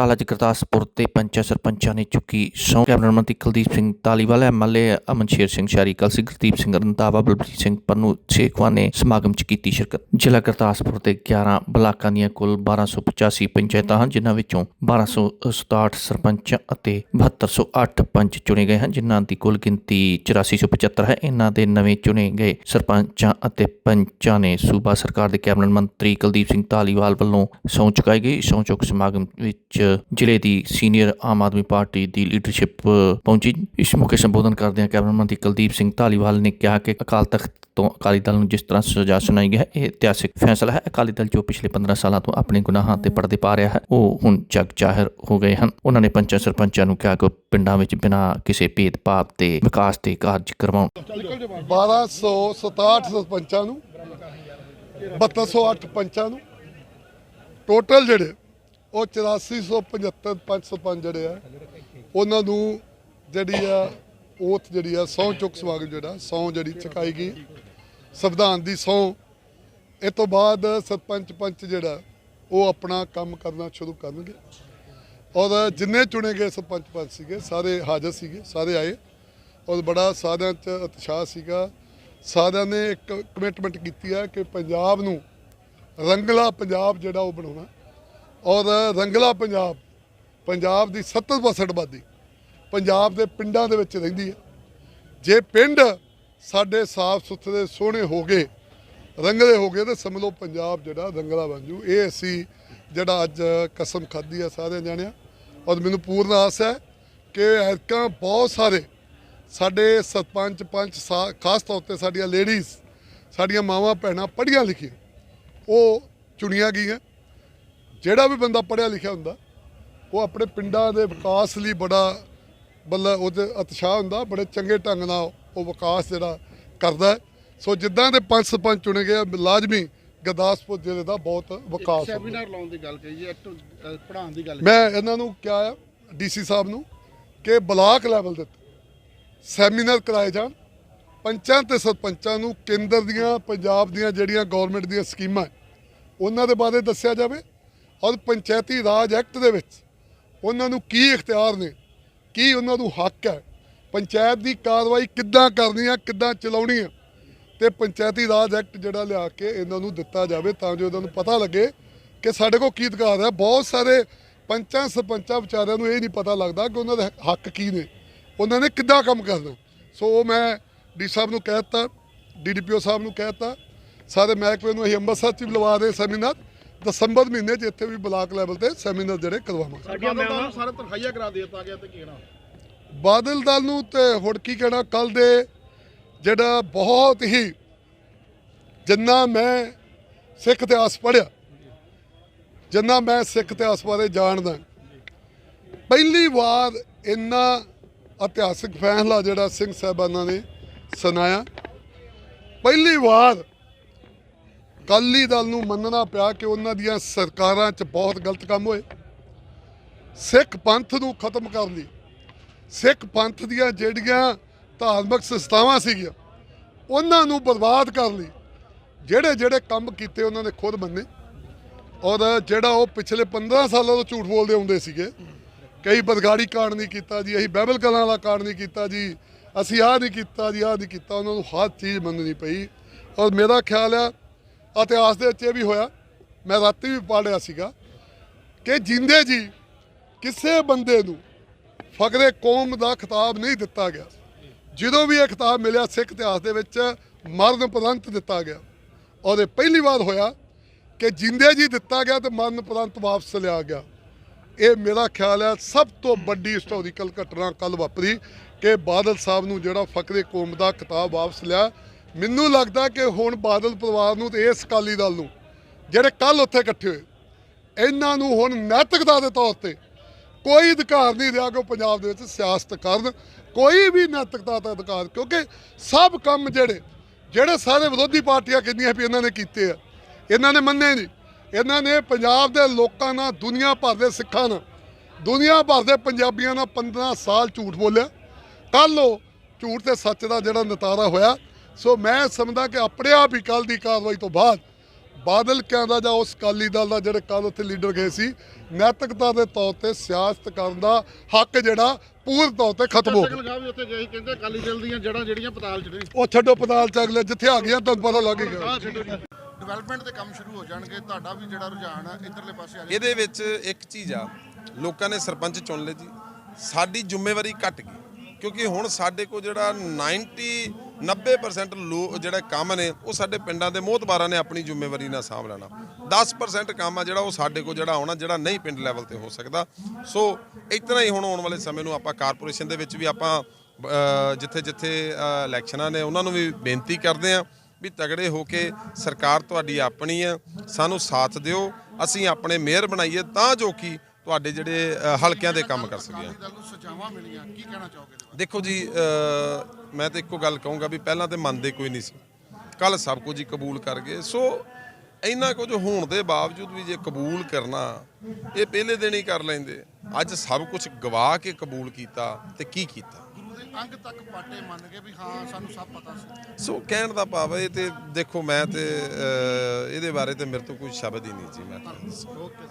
ਬਟਾਲਾ ਚ ਗੁਰਦਾਸਪੁਰ ਤੇ ਪੰਚਾਇਤ ਸਰਪੰਚਾਂ ਨੇ ਚੁੱਕੀ ਸਹੁੰ। ਕੈਬਨਿਟ ਮੰਤਰੀ ਕੁਲਦੀਪ ਸਿੰਘ ਧਾਲੀਵਾਲ ਐਮਐਲਏ ਅਮਨਸ਼ੇਰ ਸਿੰਘ ਸ਼ਾਰੀ ਕਲਸੀ ਗੁਰਦੀਪ ਸਿੰਘ ਰੰਧਾਵਾ, ਬਲਬੀਰ ਸਿੰਘ ਪੰਨੂ ਸੇਖਵਾ ਨੇ ਸਮਾਗਮ ਚ ਕੀਤੀ ਸ਼ਿਰਕਤ। ਜ਼ਿਲ੍ਹਾ ਗੁਰਦਾਸਪੁਰ ਦੇ 11 ਬਲਾਕਾਂ ਦੀਆਂ ਕੁੱਲ 1285 ਪੰਚਾਇਤਾਂ ਹਨ, ਜਿਨ੍ਹਾਂ ਵਿੱਚੋਂ 1267 ਸਰਪੰਚ ਅਤੇ 7208 ਪੰਚ ਚੁਣੇ ਗਏ ਹਨ, ਜਿਨ੍ਹਾਂ ਦੀ ਕੁੱਲ ਗਿਣਤੀ 8475 ਹੈ। ਇਹਨਾਂ ਦੇ ਨਵੇਂ ਚੁਣੇ ਗਏ ਸਰਪੰਚਾਂ ਅਤੇ ਪੰਚਾਂ ਨੇ ਸੂਬਾ ਸਰਕਾਰ ਦੇ ਕੈਬਨਿਟ ਮੰਤਰੀ ਕੁਲਦੀਪ ਸਿੰਘ ਧਾਲੀਵਾਲ ਵੱਲੋਂ ਸਹੁੰ ਚੁਕਾਈ ਗਈ। ਸਹੁੰ ਚੁੱਕ ਸਮਾਗਮ ਵਿੱਚ ਜ਼ਿਲ੍ਹੇ ਦੀ ਸੀਨੀਅਰ ਆਮ ਆਦਮੀ ਪਾਰਟੀ ਦੀ ਲੀਡਰਸ਼ਿਪ ਪਹੁੰਚੀ। ਇਸ ਮੌਕੇ ਸੰਬੋਧਨ ਕਰਦਿਆਂ ਕੈਬਨਿਟ ਮੰਤਰੀ ਕੁਲਦੀਪ ਸਿੰਘ ਧਾਲੀਵਾਲ ਨੇ ਕਿਹਾ ਕਿ ਅਕਾਲ ਤਖਤ ਤੋਂ ਅਕਾਲੀ ਦਲ ਨੂੰ ਜਿਸ ਤਰ੍ਹਾਂ ਸਜ਼ਾ ਸੁਣਾਈ ਗਈ ਹੈ, ਇਹ ਇਤਿਹਾਸਿਕ ਫੈਸਲਾ ਹੈ। ਅਕਾਲੀ ਦਲ ਜੋ ਪਿਛਲੇ 15 ਸਾਲਾਂ ਤੋਂ ਆਪਣੇ ਗੁਨਾਹਾਂ ਤੇ ਪਰਦੇ ਪਾ ਰਿਹਾ ਹੈ, ਉਹ ਹੁਣ ਜਗ ਜ਼ਾਹਿਰ ਹੋ ਗਏ ਹਨ। ਉਹਨਾਂ ਨੇ ਪੰਚਾਂ ਸਰਪੰਚਾਂ ਨੂੰ ਕਿਹਾ ਕਿ ਪਿੰਡਾਂ ਵਿੱਚ ਬਿਨਾਂ ਕਿਸੇ ਭੇਦਭਾਵ ਤੇ ਵਿਕਾਸ ਦੇ ਕਾਰਜ ਕਰਵਾਉਣ। 1267 ਸਰਪੰਚਾਂ ਨੂੰ 7208 ਪੰਚਾਂ ਨੂੰ ਟੋਟਲ ਜਿਹੜੇ ਉਹ 8475 ਪੰਚ ਸਰਪੰਚ ਜਿਹੜੇ ਆ, ਉਹਨਾਂ ਨੂੰ ਜਿਹੜੀ ਆ ਓਥ ਜਿਹੜੀ ਆ, ਸਹੁੰ ਚੁੱਕ ਸਮਾਗਮ ਜਿਹੜਾ, ਸਹੁੰ ਜਿਹੜੀ ਚੁਕਾਈ ਗਈ। ਸੰਵਿਧਾਨ ਦੀ ਸਹੁੰ। ਇਹ ਤੋਂ ਬਾਅਦ ਸਰਪੰਚ ਪੰਚ ਜਿਹੜਾ, ਉਹ ਆਪਣਾ ਕੰਮ ਕਰਨਾ ਸ਼ੁਰੂ ਕਰਨਗੇ। ਔਰ ਜਿੰਨੇ ਚੁਣੇ ਗਏ ਸਰਪੰਚ ਪੰਚ ਸੀਗੇ, ਸਾਰੇ ਹਾਜ਼ਰ ਸੀਗੇ, ਸਾਰੇ ਆਏ। ਔਰ ਬੜਾ ਸਾਰਿਆਂ 'ਚ ਉਤਸ਼ਾਹ ਸੀਗਾ। ਸਾਰਿਆਂ ਨੇ ਇੱਕ ਕਮਿਟਮੈਂਟ ਕੀਤੀ ਆ ਕਿ ਪੰਜਾਬ ਨੂੰ ਰੰਗਲਾ ਪੰਜਾਬ ਜਿਹੜਾ ਉਹ ਬਣਾਉਣਾ। ਔਰ ਰੰਗਲਾ ਪੰਜਾਬ ਪੰਜਾਬ ਦੀ 70% ਆਬਾਦੀ, ਪੰਜਾਬ ਦੇ ਪਿੰਡਾਂ ਦੇ ਵਿੱਚ ਰਹਿੰਦੀ ਹੈ। ਜੇ ਪਿੰਡ ਸਾਡੇ ਸਾਫ਼ ਸੁਥਰੇ, ਸੋਹਣੇ ਹੋ ਗਏ, ਰੰਗਲੇ ਹੋ ਗਏ, ਤਾਂ ਸਮਝ ਲਓ ਪੰਜਾਬ ਜਿਹੜਾ ਰੰਗਲਾ ਬਣ ਜੂ। ਇਹ ਅਸੀਂ ਜਿਹੜਾ ਅੱਜ ਕਸਮ ਖਾਧੀ ਆ ਸਾਰਿਆਂ ਜਾਣਿਆ, ਔਰ ਮੈਨੂੰ ਪੂਰਨ ਆਸ ਹੈ ਕਿ ਐਰਕਾਂ ਬਹੁਤ ਸਾਰੇ ਸਾਡੇ ਸਰਪੰਚ, ਪੰਚ, ਸਾ- ਖਾਸ ਤੌਰ ਤੇ ਸਾਡੀਆਂ ਲੇਡੀਜ਼ ਸਾਡੀਆਂ ਮਾਵਾਂ ਭੈਣਾਂ ਪੜ੍ਹੀਆਂ ਲਿਖੀਆਂ, ਉਹ ਚੁਣੀਆਂ ਗਈਆਂ। ਜਿਹੜਾ ਵੀ ਬੰਦਾ ਪੜ੍ਹਿਆ ਲਿਖਿਆ ਹੁੰਦਾ ਉਹ ਆਪਣੇ ਪਿੰਡਾਂ ਦੇ ਵਿਕਾਸ ਲਈ ਬੜਾ ਬੱਲਾ ਉਹਦੇ ਉਤਸ਼ਾਹ ਹੁੰਦਾ ਬੜੇ ਚੰਗੇ ਢੰਗ ਨਾਲ ਉਹ ਵਿਕਾਸ ਜਿਹੜਾ ਕਰਦਾ। ਸੋ ਜਿੱਦਾਂ ਦੇ ਪੰਜ ਸਰਪੰਚ ਚੁਣੇ ਗਏ ਲਾਜ਼ਮੀ ਗੁਰਦਾਸਪੁਰ ਜ਼ਿਲ੍ਹੇ ਦਾ ਬਹੁਤ ਵਿਕਾਸ ਸੈਮੀਨਾਰ ਲਾਉਣ ਦੀ ਗੱਲ ਕਹੀ ਹੈ ਪੜਾਉਣ ਦੀ ਗੱਲ ਮੈਂ ਇਹਨਾਂ ਨੂੰ ਕਿਹਾ ਆ ਡੀਸੀ ਸਾਹਿਬ ਨੂੰ ਕਿ ਬਲਾਕ ਲੈਵਲ ਦੇ ਸੈਮੀਨਾਰ ਕਰਾਏ ਜਾਣ। ਪੰਚਾਂ ਤੇ ਸਰਪੰਚਾਂ ਨੂੰ ਕੇਂਦਰ ਦੀਆਂ ਪੰਜਾਬ ਦੀਆਂ ਜਿਹੜੀਆਂ ਗਵਰਨਮੈਂਟ ਦੀਆਂ ਸਕੀਮਾਂ ਉਹਨਾਂ ਦੇ ਬਾਰੇ ਦੱਸਿਆ ਜਾਵੇ। ਔਰ ਪੰਚਾਇਤੀ ਰਾਜ ਐਕਟ ਦੇ ਵਿੱਚ ਉਹਨਾਂ ਨੂੰ ਕੀ ਇਖਤਿਆਰ ਨੇ, ਕੀ ਉਹਨਾਂ ਨੂੰ ਹੱਕ ਹੈ, ਪੰਚਾਇਤ ਦੀ ਕਾਰਵਾਈ ਕਿੱਦਾਂ ਕਰਨੀ ਹੈ, ਕਿੱਦਾਂ ਚਲਾਉਣੀ ਹੈ ਤੇ ਪੰਚਾਇਤੀ ਰਾਜ ਐਕਟ ਜਿਹੜਾ ਲਿਆ ਕੇ ਇਹਨਾਂ ਨੂੰ ਦਿੱਤਾ ਜਾਵੇ ਤਾਂ ਜੋ ਇਹਨਾਂ ਨੂੰ ਪਤਾ ਲੱਗੇ ਕਿ ਸਾਡੇ ਕੋਲ ਕੀ ਅਧਿਕਾਰ ਹੈ। ਬਹੁਤ ਸਾਰੇ ਪੰਚਾਂ, ਸਰਪੰਚਾਂ ਵਿਚਾਰਿਆਂ ਨੂੰ ਇਹ ਨਹੀਂ ਪਤਾ ਲੱਗਦਾ ਕਿ ਉਹਨਾਂ ਦੇ ਹੱਕ ਕੀ ਨੇ, ਉਹਨਾਂ ਨੇ ਕਿੱਦਾਂ ਕੰਮ ਕਰਨਾ। ਸੋ ਉਹ ਮੈਂ ਡੀ ਸਾਹਿਬ ਨੂੰ ਕਹਿ ਦਿੱਤਾ ਡੀਡੀਪੀਓ ਸਾਹਿਬ ਨੂੰ ਕਹਿ ਦਿੱਤਾ, ਸਾਰੇ ਮਹਿਕਮੇ ਨੂੰ ਅਸੀਂ ਅੰਮ੍ਰਿਤਸਰ 'ਚ ਵੀ ਲਵਾ ਰਹੇ ਸੈਮੀਨਾਰ। ਦਸੰਬਰ ਮਹੀਨੇ 'ਚ ਇੱਥੇ ਵੀ ਬਲਾਕ ਲੈਵਲ ਤੇ ਸੈਮੀਨਾਰ ਜਿਹੜੇ ਕਰਵਾਵਾਂਗੇ। ਸਾਡੀਆਂ ਮੈਂ ਸਾਰੇ ਤਨਖਾਹੀਆਂ ਕਰਾ ਦੇ ਦਿੱਤਾ ਗਿਆ ਤੇ ਕੀ ਕਹਿਣਾ? ਬਾਦਲ ਦਲ ਨੂੰ ਤੇ ਹੁਣ ਕੀ ਕਹਿਣਾ ਕੱਲ ਦੇ ਜਿਹੜਾ ਬਹੁਤ ਹੀ ਜਿੰਨਾ ਮੈਂ ਸਿੱਖ ਇਤਿਹਾਸ ਪੜ੍ਹਿਆ ਜਿੰਨਾ ਮੈਂ ਸਿੱਖ ਇਤਿਹਾਸ ਬਾਰੇ ਜਾਣਦਾ ਪਹਿਲੀ ਵਾਰ ਇੰਨਾ ਇਤਿਹਾਸਿਕ ਫੈਸਲਾ ਜਿਹੜਾ ਸਿੰਘ ਸਾਹਿਬਾਨਾਂ ਨੇ ਸੁਣਾਇਆ। ਪਹਿਲੀ ਵਾਰ ਅਕਾਲੀ ਦਲ ਨੂੰ ਮੰਨਣਾ ਪਿਆ ਕਿ ਉਹਨਾਂ ਦੀਆਂ ਸਰਕਾਰਾਂ 'ਚ ਬਹੁਤ ਗਲਤ ਕੰਮ ਹੋਏ। ਸਿੱਖ ਪੰਥ ਨੂੰ ਖਤਮ ਕਰਨ ਲਈ, ਸਿੱਖ ਪੰਥ ਦੀਆਂ ਜਿਹੜੀਆਂ ਧਾਰਮਿਕ ਸੰਸਥਾਵਾਂ ਸੀਗੀਆਂ, ਉਹਨਾਂ ਨੂੰ ਬਰਬਾਦ ਕਰਨ ਲਈ ਜਿਹੜੇ ਜਿਹੜੇ ਕੰਮ ਕੀਤੇ ਉਹਨਾਂ ਨੇ ਖੁਦ ਮੰਨੇ। ਔਰ ਜਿਹੜਾ ਉਹ ਪਿਛਲੇ 15 ਸਾਲਾਂ ਤੋਂ ਝੂਠ ਬੋਲਦੇ ਆਉਂਦੇ ਸੀਗੇ, ਕਈ ਬਦਗਾੜੀ ਕਾਂਡ ਨਹੀਂ ਕੀਤਾ ਜੀ, ਅਸੀਂ ਬਾਈਬਲ ਕਲਾਂ ਵਾਲਾ ਕਾਂਡ ਨਹੀਂ ਕੀਤਾ ਜੀ, ਅਸੀਂ ਆਹ ਨਹੀਂ ਕੀਤਾ ਜੀ, ਆਹ ਨਹੀਂ ਕੀਤਾ, ਉਹਨਾਂ ਨੂੰ ਹਰ ਚੀਜ਼ ਮੰਨਣੀ ਪਈ। ਔਰ ਮੇਰਾ ਖਿਆਲ ਆ ਇਤਿਹਾਸ ਦੇ ਵਿੱਚ ਇਹ ਵੀ ਹੋਇਆ, ਮੈਂ ਰਾਤੀ ਵੀ ਪੜ੍ਹਿਆ ਸੀਗਾ ਕਿ ਜਿੰਦੇ ਜੀ ਕਿਸੇ ਬੰਦੇ ਨੂੰ ਫਕਰੇ ਕੌਮ ਦਾ ਖਿਤਾਬ ਨਹੀਂ ਦਿੱਤਾ ਗਿਆ। ਜਦੋਂ ਵੀ ਇਹ ਖਿਤਾਬ ਮਿਲਿਆ, ਸਿੱਖ ਇਤਿਹਾਸ ਦੇ ਵਿੱਚ ਮਰਨ ਉਪਰੰਤ ਦਿੱਤਾ ਗਿਆ। ਔਰ ਇਹ ਪਹਿਲੀ ਵਾਰ ਹੋਇਆ ਕਿ ਜਿੰਦੇ ਜੀ ਦਿੱਤਾ ਗਿਆ ਤੇ ਮਰਨ ਉਪਰੰਤ ਵਾਪਸ ਲਿਆ ਗਿਆ। ਇਹ ਮੇਰਾ ਖਿਆਲ ਹੈ ਸਭ ਤੋਂ ਵੱਡੀ ਹਿਸਟੋਰੀਕਲ ਘਟਨਾ ਕੱਲ ਵਾਪਰੀ ਕਿ ਬਾਦਲ ਸਾਹਿਬ ਨੂੰ ਜਿਹੜਾ ਫਕਰੇ ਕੌਮ ਦਾ ਖਿਤਾਬ ਵਾਪਸ ਲਿਆ ਮੈਨੂੰ ਲੱਗਦਾ ਕਿ ਹੁਣ ਬਾਦਲ ਪਰਿਵਾਰ ਨੂੰ ਤੇ ਇਸ ਅਕਾਲੀ ਦਲ ਨੂੰ, ਜਿਹੜੇ ਕੱਲ ਉੱਥੇ ਇਕੱਠੇ ਹੋਏ, ਇਹਨਾਂ ਨੂੰ ਹੁਣ ਨੈਤਿਕਤਾ ਦੇ ਤੌਰ ਤੇ ਕੋਈ ਅਧਿਕਾਰ ਨਹੀਂ ਰਿਹਾ ਕਿ ਉਹ ਪੰਜਾਬ ਦੇ ਵਿੱਚ ਸਿਆਸਤ ਕਰਨ, ਕੋਈ ਵੀ ਨੈਤਿਕਤਾ ਦਾ ਅਧਿਕਾਰ, ਕਿਉਂਕਿ ਸਭ ਕੰਮ ਜਿਹੜੇ ਜਿਹੜੇ ਸਾਰੇ ਵਿਰੋਧੀ ਪਾਰਟੀਆਂ ਕਹਿੰਦੀਆਂ ਵੀ ਇਹਨਾਂ ਨੇ ਕੀਤੇ ਆ, ਇਹਨਾਂ ਨੇ ਮੰਨੇ ਨਹੀਂ। ਇਹਨਾਂ ਨੇ ਪੰਜਾਬ ਦੇ ਲੋਕਾਂ ਨਾਲ, ਦੁਨੀਆ ਭਰ ਦੇ ਸਿੱਖਾਂ ਨਾਲ, ਦੁਨੀਆ ਭਰ ਦੇ ਪੰਜਾਬੀਆਂ ਨਾਲ 15 ਸਾਲ ਝੂਠ ਬੋਲਿਆ। ਕੱਲ ਉਹ ਝੂਠ ਤੇ ਸੱਚ ਦਾ ਜਿਹੜਾ ਨਤਾਰਾ ਹੋਇਆ ਸੋ ਮੈਂ ਸਮਝਦਾ ਕਿ ਆਪਣੇ ਆਪ ਹੀ ਕੱਲ ਦੀ ਕਾਰਵਾਈ ਤੋਂ ਬਾਅਦ ਬਾਦਲ ਕਹਿੰਦਾ ਜਾਂ ਉਸ ਅਕਾਲੀ ਦਲ ਦਾ ਜਿਹੜੇ ਕੱਲ ਉੱਥੇ ਲੀਡਰ ਗਏ ਸੀ ਨੈਤਿਕਤਾ ਦੇ ਤੌਰ ਤੇ ਸਿਆਸਤ ਕਰਨ ਦਾ ਹੱਕ ਜਿਹੜਾ ਪੂਰਨ ਤੌਰ ਤੇ ਖਤਮ ਹੋ ਗਿਆ। ਲਗਾ ਵੀ ਉੱਥੇ ਗਏ ਕਹਿੰਦੇ ਅਕਾਲੀ ਦਲ ਦੀਆਂ ਜੜਾਂ ਜਿਹੜੀਆਂ ਪਤਾਲ ਚ ਨੇ। ਉਹ ਛੱਡੋ ਪਤਾਲ ਚ ਅਗਲੇ ਜਿੱਥੇ ਆ ਗਿਆ ਤੁਹਾਨੂੰ ਪਤਾ ਲੱਗ ਗਿਆ। ਡਿਵੈਲਪਮੈਂਟ ਦੇ ਕੰਮ ਸ਼ੁਰੂ ਹੋ ਜਾਣਗੇ ਤੁਹਾਡਾ ਵੀ ਜਿਹੜਾ ਰੁਝਾਨ ਆ ਇਧਰਲੇ ਪਾਸੇ ਆ ਜਾਏਗਾ। ਇਹਦੇ ਵਿੱਚ ਇੱਕ ਚੀਜ਼ ਆ ਲੋਕਾਂ ਨੇ ਸਰਪੰਚ ਚੁਣ ਲਏ ਜੀ ਸਾਡੀ ਜ਼ਿੰਮੇਵਾਰੀ ਘਟ ਗਈ। ਕਿਉਂਕਿ ਹੁਣ ਸਾਡੇ ਕੋਲ ਜਿਹੜਾ 90 90% ਲੋਕ ਜਿਹੜਾ ਕੰਮ ਨੇ, ਉਹ ਸਾਡੇ ਪਿੰਡਾਂ ਦੇ ਮੋਹਤਬਾਰਾਂ ਨੇ ਆਪਣੀ ਜ਼ਿੰਮੇਵਾਰੀ ਨਾਲ ਸਾਂਭ ਲੈਣਾ। 10% ਕੰਮ ਆ ਜਿਹੜਾ ਉਹ ਸਾਡੇ ਕੋਲ ਜਿਹੜਾ ਆਉਣਾ, ਜਿਹੜਾ ਨਹੀਂ ਪਿੰਡ ਲੈਵਲ ਤੇ ਹੋ ਸਕਦਾ। ਸੋ ਇਤਨਾ ਹੀ ਹੁਣ ਆਉਣ ਵਾਲੇ ਸਮੇਂ ਨੂੰ ਆਪਾਂ ਕਾਰਪੋਰੇਸ਼ਨ ਦੇ ਵਿੱਚ ਵੀ ਆਪਾਂ ਜਿੱਥੇ ਜਿੱਥੇ ਇਲੈਕਸ਼ਨਾਂ ਨੇ, ਉਹਨਾਂ ਨੂੰ ਵੀ ਬੇਨਤੀ ਕਰਦੇ ਆ ਵੀ ਤਗੜੇ ਹੋ ਕੇ ਸਰਕਾਰ ਤੁਹਾਡੀ ਆਪਣੀ ਹੈ, ਸਾਨੂੰ ਸਾਥ ਦਿਓ, ਅਸੀਂ ਆਪਣੇ ਮੇਅਰ ਬਣਾਈਏ, ਤਾਂ ਜੋ ਕਿ ਤੁਹਾਡੇ ਜਿਹੜੇ ਹਲਕਿਆਂ ਦੇ ਕੰਮ ਕਰ ਸਜ਼ਾਵਾਂ ਮਿਲੀਆਂ ਕੀ ਕਹਿਣਾ ਚਾਹੋਗੇ ਬਾਰੇ? ਦੇਖੋ ਜੀ ਮੈਂ ਤਾਂ ਇੱਕੋ ਗੱਲ ਕਹੂੰਗਾ ਵੀ ਪਹਿਲਾਂ ਤੇ ਮੰਨਦੇ ਕੋਈ ਨਹੀਂ ਸੀ। ਕੱਲ ਸਭ ਕੁਝ ਹੀ ਕਬੂਲ ਕਰ ਗਏ। ਸੋ ਇੰਨਾ ਕੁਝ ਹੋਣ ਦੇ ਬਾਵਜੂਦ ਵੀ ਜੇ ਕਬੂਲ ਕਰਨਾ ਇਹ ਪਹਿਲੇ ਦਿਨ ਹੀ ਕਰ ਲੈਂਦੇ। ਅੱਜ ਸਭ ਕੁਝ ਗਵਾ ਕੇ ਕਬੂਲ ਕੀਤਾ ਤੇ ਕੀ ਕੀਤਾ? ਅੰਗ ਤੱਕ ਪਾਟੇ ਮੰਨ ਗਏ ਵੀ ਹਾਂ ਸਾਨੂੰ ਸਭ ਪਤਾ ਸੀ। ਸੋ ਕਹਿਣ ਦਾ ਭਾਵ ਇਹ ਤੇ ਦੇਖੋ ਮੈਂ ਤੇ ਇਹਦੇ ਬਾਰੇ ਤੇ ਮੇਰੇ ਤੋਂ ਕੋਈ ਸ਼ਬਦ ਹੀ ਨਹੀਂ ਜੀ ਮੈਂ ਓਕੇ।